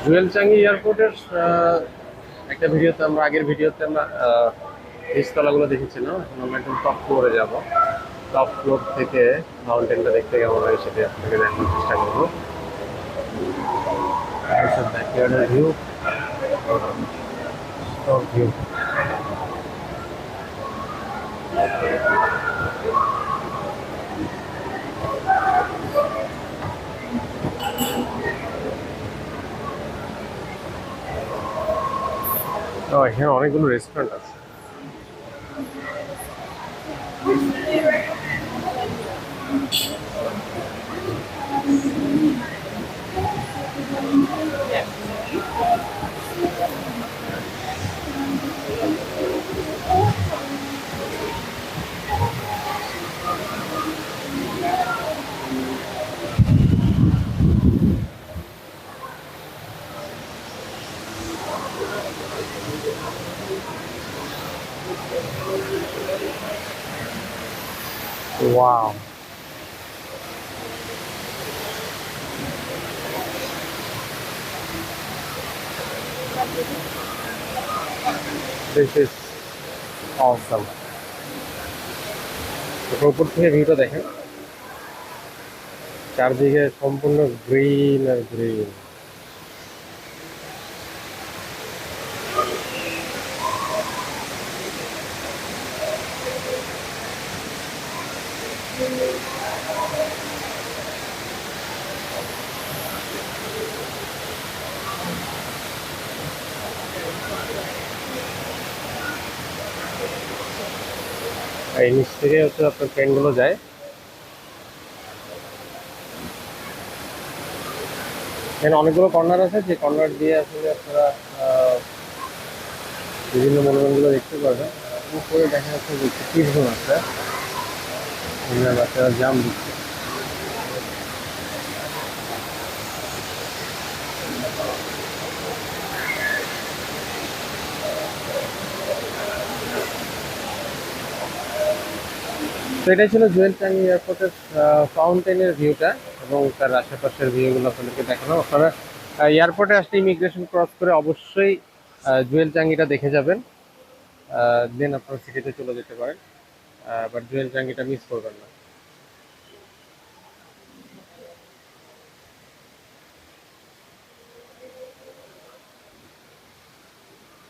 জুয়েল চাঙ্গি এয়ারপোর্টের একটা ভিডিওতে আমরা আগের ভিডিওতে আমরা নিচতলাগুলো দেখেছিলাম। এখন আমরা একদম টপ ফ্লোরে যাব। টপ ফ্লোর থেকে মাউন্টেনটা দেখতে কেমন লাগে সেটা আপনাকে দেখানোর চেষ্টা করব। ব্যাকয়ার্ডের ভিউ ভিউ এখানে অনেকগুলো রেস্টুরেন্ট আছে। ওয়াও দিস ইজ অসম উপর থেকে ভিউটা দেখেন চারদিকে সম্পূর্ণ গ্রিন আর গ্রিন এই নিচ থেকে হচ্ছে আপনার ট্রেনগুলো যায়। এখানে অনেকগুলো কর্নার আছে, যে কর্নার দিয়ে আসলে আপনারা বিভিন্ন মনোরঞ্জনগুলো দেখতে পারবেন। দেখা যাচ্ছে যে একটি আছে। এখানে বাচ্চারা জাম দিচ্ছে তো এটাই ছিল জুয়েল চাঙ্গি এয়ারপোর্টের ফাউন্টেনের ভিউটা এবং তার আশেপাশের ভিউগুলো আপনাদেরকে দেখানো আপনারা এয়ারপোর্টে আসলে ইমিগ্রেশন ক্রস করে অবশ্যই জুয়েল চাঙ্গিটা দেখে যাবেন। দেন আপনারা সিটিতে চলে যেতে পারেন। বাট জুয়েল চাঙ্গিটা মিস করবেন না।